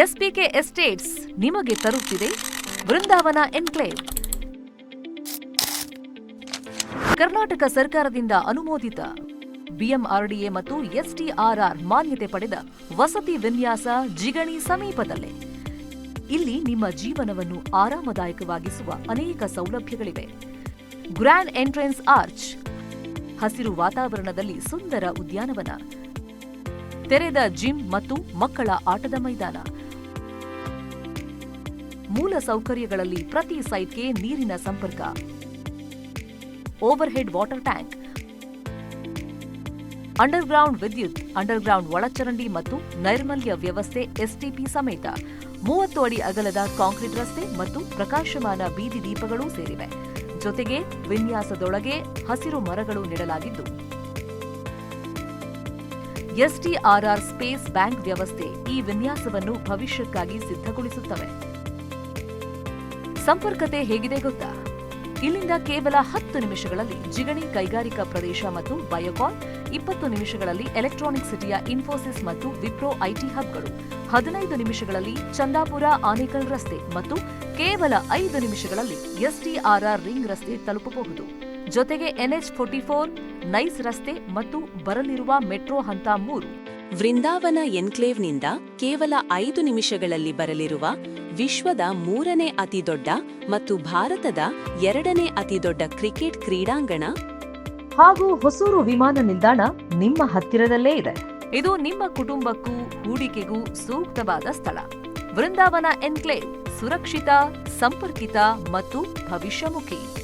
ಎಸ್ಪಿಕೆ estates ನಿಮಗೆ ತರುತ್ತಿದೆ ವೃಂದಾವನ enclave. Karnataka ಸರ್ಕಾರದಿಂದ ಅನುಮೋದಿತ ಬಿಎಂಆರ್ಡಿಎ ಮತ್ತು ಎಸ್ಟಿಆರ್ಆರ್ ಮಾನ್ಯತೆ ಪಡೆದ ವಸತಿ ವಿನ್ಯಾಸ ಜಿಗಣಿ ಸಮೀಪದಲ್ಲೇ. ಇಲ್ಲಿ ನಿಮ್ಮ ಜೀವನವನ್ನು ಆರಾಮದಾಯಕವಾಗಿಸುವ ಅನೇಕ ಸೌಲಭ್ಯಗಳಿವೆ. ಗ್ರ್ಯಾಂಡ್ ಎಂಟ್ರೆನ್ಸ್ ಆರ್ಚ್, ಹಸಿರು ವಾತಾವರಣದಲ್ಲಿ ಸುಂದರ ಉದ್ಯಾನವನ, ತೆರೆದ ಜಿಮ್ ಮತ್ತು ಮಕ್ಕಳ ಆಟದ ಮೈದಾನ ಮೂಲ ಸೌಕರ್ಯಗಳಲ್ಲಿ ಪ್ರತಿ ಸೈಟ್ಗೆ ನೀರಿನ ಸಂಪರ್ಕ. Overhead water tank. ಅಂಡರ್ಗ್ರೌಂಡ್ ವಿದ್ಯುತ್, ಅಂಡರ್ಗ್ರೌಂಡ್ ಒಳಚರಂಡಿ ಮತ್ತು ನೈರ್ಮಲ್ಯ ವ್ಯವಸ್ಥೆ ಎಸ್ಟಿಪಿ ಸಮೇತ. ಮೂವತ್ತು ಅಡಿ ಅಗಲದ ಕಾಂಕ್ರೀಟ್ ರಸ್ತೆ ಮತ್ತು ಪ್ರಕಾಶಮಾನ ಬೀದಿ ದೀಪಗಳೂ ಸೇರಿವೆ. ಜೊತೆಗೆ ವಿನ್ಯಾಸದೊಳಗೆ ಹಸಿರು ಮರಗಳು ನೆಡಲಾಗಿದ್ದು. ಎಸ್ಟಿಆರ್ಆರ್ ಸ್ಪೇಸ್ ಬ್ಯಾಂಕ್ ವ್ಯವಸ್ಥೆ ಈ ವಿನ್ಯಾಸವನ್ನು ಭವಿಷ್ಯಕ್ಕಾಗಿ ಸಿದ್ಧಗೊಳಿಸುತ್ತವೆ. ಸಂಪರ್ಕತೆ ಹೇಗಿದೆ ಗೊತ್ತಾ? ಇಲ್ಲಿಂದ ಕೇವಲ ಹತ್ತು ನಿಮಿಷಗಳಲ್ಲಿ ಜಿಗಣಿ ಕೈಗಾರಿಕಾ ಪ್ರದೇಶ ಮತ್ತು ಬಯೋಕಾನ್, ಇಪ್ಪತ್ತು ನಿಮಿಷಗಳಲ್ಲಿ ಎಲೆಕ್ಟ್ರಾನಿಕ್ ಸಿಟಿಯ ಇನ್ಫೋಸಿಸ್ ಮತ್ತು ವಿಪ್ರೋ ಐಟಿ ಹಬ್ಗಳು, ಹದಿನೈದು ನಿಮಿಷಗಳಲ್ಲಿ ಚಂದಾಪುರ ಆನೇಕಲ್ ರಸ್ತೆ ಮತ್ತು ಕೇವಲ ಐದು ನಿಮಿಷಗಳಲ್ಲಿ ಎಸ್ಡಿಆರ್ಆರ್ ರಿಂಗ್ ರಸ್ತೆ ತಲುಪಬಹುದು. ಜೊತೆಗೆ ಎನ್ಎಚ್ ಫೋರ್ಟಿ ಫೋರ್, ನೈಸ್ ರಸ್ತೆ ಮತ್ತು ಬರಲಿರುವ ಮೆಟ್ರೋ ಹಂತ ಮೂರು. ವೃಂದಾವನ ಎನ್ಕ್ಲೇವ್ನಿಂದ ಕೇವಲ ಐದು ನಿಮಿಷಗಳಲ್ಲಿ ಬರಲಿರುವ ವಿಶ್ವದ ಮೂರನೇ ಅತಿದೊಡ್ಡ ಮತ್ತು ಭಾರತದ ಎರಡನೇ ಅತಿದೊಡ್ಡ ಕ್ರಿಕೆಟ್ ಕ್ರೀಡಾಂಗಣ ಹಾಗೂ ಹೊಸೂರು ವಿಮಾನ ನಿಲ್ದಾಣ ನಿಮ್ಮ ಹತ್ತಿರದಲ್ಲೇ ಇದೆ. ಇದು ನಿಮ್ಮ ಕುಟುಂಬಕ್ಕೂ ಹೂಡಿಕೆಗೂ ಸೂಕ್ತವಾದ ಸ್ಥಳ. ವೃಂದಾವನ ಎನ್ಕ್ಲೇವ್ ಸುರಕ್ಷಿತ, ಸಂಪರ್ಕಿತ ಮತ್ತು ಭವಿಷ್ಯಮುಖಿ.